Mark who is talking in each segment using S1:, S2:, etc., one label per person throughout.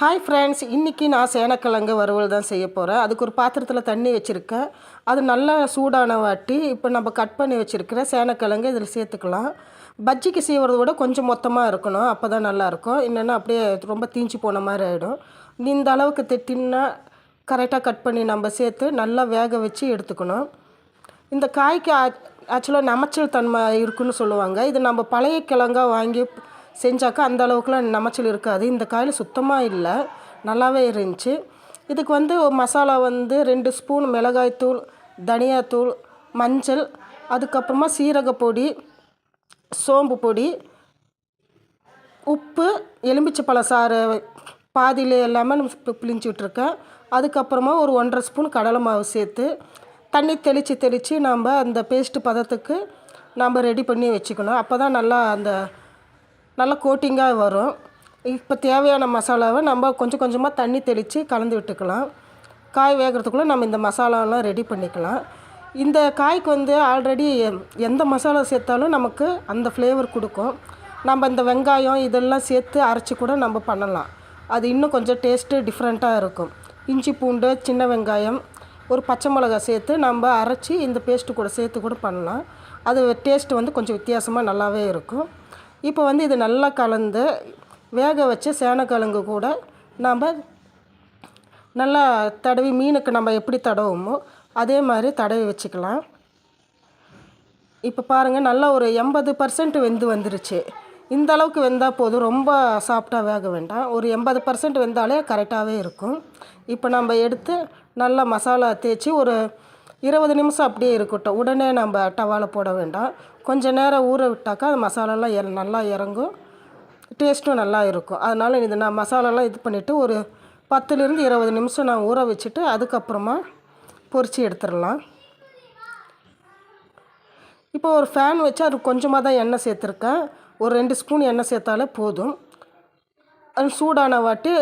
S1: Hi friends இன்றைக்கி நான் சேனக்கிழங்கு வறுவல் தான் செய்ய போகிறேன் அதுக்கு ஒரு பாத்திரத்தில் தண்ணி வச்சுருக்கேன். அது நல்லா சூடான வாட்டி இப்போ நம்ம கட் பண்ணி வச்சுருக்கிற சேனக்கிழங்கு இதில் சேர்த்துக்கலாம். பஜ்ஜிக்கு செய்வதை விட கொஞ்சம் மொத்தமாக இருக்கணும். அப்போ தான் நல்லாயிருக்கும் இல்லைன்னா அப்படியே ரொம்ப தீஞ்சு போன மாதிரி ஆகிடும் இந்த அளவுக்கு திட்டின்னா கரெக்டாக கட் பண்ணி நம்ம சேர்த்து நல்லா வேக வச்சு எடுத்துக்கணும். இந்த காய்க்கு ஆக்சுவலாக நமைச்சல் தன்மை இருக்குன்னு சொல்லுவாங்க. இது நம்ம பழைய கிழங்கா வாங்கி செஞ்சாக்கா அந்த அளவுக்குலாம் நமைச்சல் இருக்காது. இந்த காயில் சுத்தமாக இல்லை. நல்லாவே இருந்துச்சு. இதுக்கு வந்து மசாலா வந்து ரெண்டு ஸ்பூன் மிளகாய்த்தூள் தனியாத்தூள் மஞ்சள் அதுக்கப்புறமா சீரகப்பொடி சோம்பு பொடி உப்பு எலுமிச்சை சாறு பாதியில் எல்லாமே நம்ம பிழிஞ்சு விட்ருக்கேன் அதுக்கப்புறமா ஒரு ஒன்றரை ஸ்பூன் கடலை மாவு சேர்த்து தண்ணி தெளித்து தெளித்து நம்ம அந்த பேஸ்ட்டு பதத்துக்கு நம்ம ரெடி பண்ணி வச்சுக்கணும். அப்போ தான் நல்லா அந்த நல்லா கோட்டிங்காக வரும். இப்போ தேவையான மசாலாவை நம்ம கொஞ்சம் கொஞ்சமாக தண்ணி தெளித்து கலந்து விட்டுக்கலாம். காய் வேகிறதுக்குள்ளே நம்ம இந்த மசாலாலாம் ரெடி பண்ணிக்கலாம். இந்த காய்க்கு வந்து ஆல்ரெடி எந்த மசாலா சேர்த்தாலும் நமக்கு அந்த ஃப்ளேவர் கொடுக்கும். நம்ம இந்த வெங்காயம் இதெல்லாம் சேர்த்து அரைச்சி கூட நம்ம பண்ணலாம். அது இன்னும் கொஞ்சம் டேஸ்ட்டு டிஃப்ரெண்ட்டாக இருக்கும். இஞ்சி பூண்டு சின்ன வெங்காயம் ஒரு பச்சை மிளகா சேர்த்து நம்ம அரைச்சி இந்த பேஸ்ட்டு கூட சேர்த்து கூட பண்ணலாம். அது டேஸ்ட்டு வந்து கொஞ்சம் வித்தியாசமாக நல்லாவே இருக்கும். இப்போ வந்து இது நல்லா கலந்து வேக வச்ச சேனக்கிழங்கு கூட நாம் நல்லா தடவி மீனுக்கு நம்ம எப்படி தடவுமோ அதே மாதிரி தடவி வச்சுக்கலாம். இப்போ பாருங்கள் நல்லா ஒரு எண்பது பர்சன்ட் வெந்து வந்துருச்சு. இந்த அளவுக்கு வெந்தால் போதும். ரொம்ப சாஃப்டாக வேக வேண்டாம். ஒரு எண்பது பர்சன்ட் வெந்தாலே கரெக்டாகவே இருக்கும். இப்போ நம்ம எடுத்து நல்லா மசாலா தேய்ச்சி ஒரு இருபது நிமிஷம் அப்படியே இருக்கட்டும். உடனே நம்ம டவால போட வேண்டாம். கொஞ்சம் நேரம் ஊற விட்டாக்கா அது மசாலாலாம் எ நல்லா இறங்கும். டேஸ்ட்டும் நல்லா இருக்கும். அதனால் இது நான் மசாலாலாம் இது பண்ணிவிட்டு ஒரு பத்துலேருந்து இருபது நிமிஷம் நான் ஊற வச்சுட்டு அதுக்கப்புறமா பொரித்து எடுத்துடலாம். இப்போ ஒரு ஃபேன் வச்சு அது கொஞ்சமாக தான் எண்ணெய் சேர்த்துருக்கேன். ஒரு ரெண்டு ஸ்பூன் எண்ணெய் சேர்த்தாலே போதும். அது சூடான வாட்டி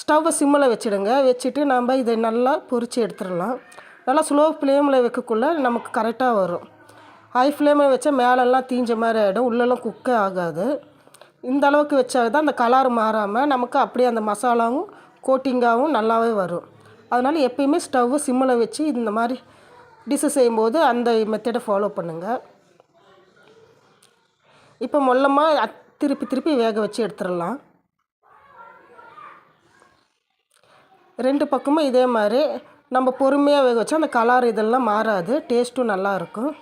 S1: ஸ்டவ்வை சிம்மில் வச்சுடுங்க. வச்சுட்டு நம்ம இதை நல்லா பொரித்து எடுத்துடலாம். நல்லா ஸ்லோ ஃப்ளேமில் வைக்கக்குள்ளே நமக்கு கரெக்டாக வரும். ஹை ஃப்ளேமில் வச்சா மேலெல்லாம் தீஞ்ச மாதிரி ஆகிடும் உள்ளெல்லாம் குக்கே ஆகாது. இந்த அளவுக்கு வச்சா தான் அந்த கலர் மாறாமல் நமக்கு அப்படியே அந்த மசாலாவும் கோட்டிங்காகவும் நல்லாவே வரும். அதனால் எப்பயுமே ஸ்டவ்வு சிம்மில் வச்சு இந்த மாதிரி டிஷ்ஷு செய்யும்போது அந்த மெத்தடை ஃபாலோ பண்ணுங்கள் இப்போ மொல்லமாக திருப்பி திருப்பி வேக வச்சு எடுத்துடலாம். ரெண்டு பக்கமும் இதே மாதிரி நம்ம பொறுமையாக வேக வச்சா அந்த கலர் இதெல்லாம் மாறாது. டேஸ்ட்டும் நல்லாயிருக்கும்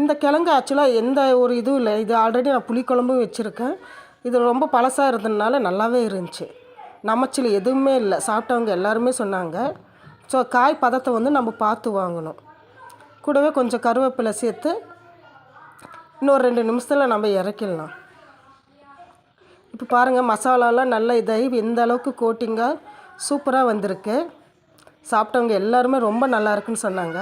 S1: இந்த கிழங்கு ஆக்சுவலாக எந்த ஒரு இதுவும் இல்லை. இது ஆல்ரெடி நான் புளிக்குழம்பும் வச்சுருக்கேன். இது ரொம்ப பழசாக இருந்ததுனால நல்லாவே இருந்துச்சு. நமச்சில் எதுவுமே இல்லை. சாப்பிட்டவங்க எல்லாருமே சொன்னாங்க. ஸோ காய் பதத்தை வந்து நம்ம பார்த்து வாங்கணும். கூடவே கொஞ்சம் கருவேப்பிலை சேர்த்து இன்னொரு ரெண்டு நிமிஷத்தில் நம்ம இறக்கிடலாம். இப்போ பாருங்கள் மசாலாலாம் நல்ல இதாகி எந்த அளவுக்கு கோட்டிங்காக சூப்பராக வந்திருக்கு. சாப்பிட்டவங்க எல்லாருமே ரொம்ப நல்லா இருக்குன்னு சொன்னாங்க.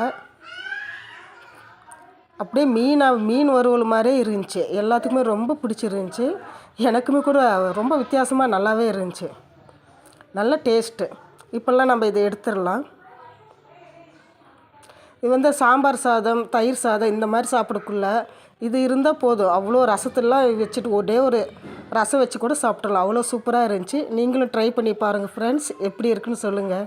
S1: அப்படியே மீனாக மீன் வறுவல் மாதிரியே இருந்துச்சு. எல்லாத்துக்குமே ரொம்ப பிடிச்சிருந்துச்சி. எனக்குமே கூட ரொம்ப வித்தியாசமாக நல்லாவே இருந்துச்சு. நல்ல டேஸ்ட்டு இப்போல்லாம் நம்ம இதை எடுத்துடலாம். இது வந்து சாம்பார் சாதம் தயிர் சாதம் இந்த மாதிரி சாப்பிடக்குள்ள இது இருந்தால் போதும். அவ்வளோ ரசத்தெல்லாம் வச்சுட்டு ஒரே ஒரு ரசம் வச்சு கூட சாப்பிட்றலாம் அவ்வளோ சூப்பராக இருந்துச்சு. நீங்களும் ட்ரை பண்ணி பாருங்கள் ஃப்ரெண்ட்ஸ் எப்படி இருக்குன்னு சொல்லுங்கள்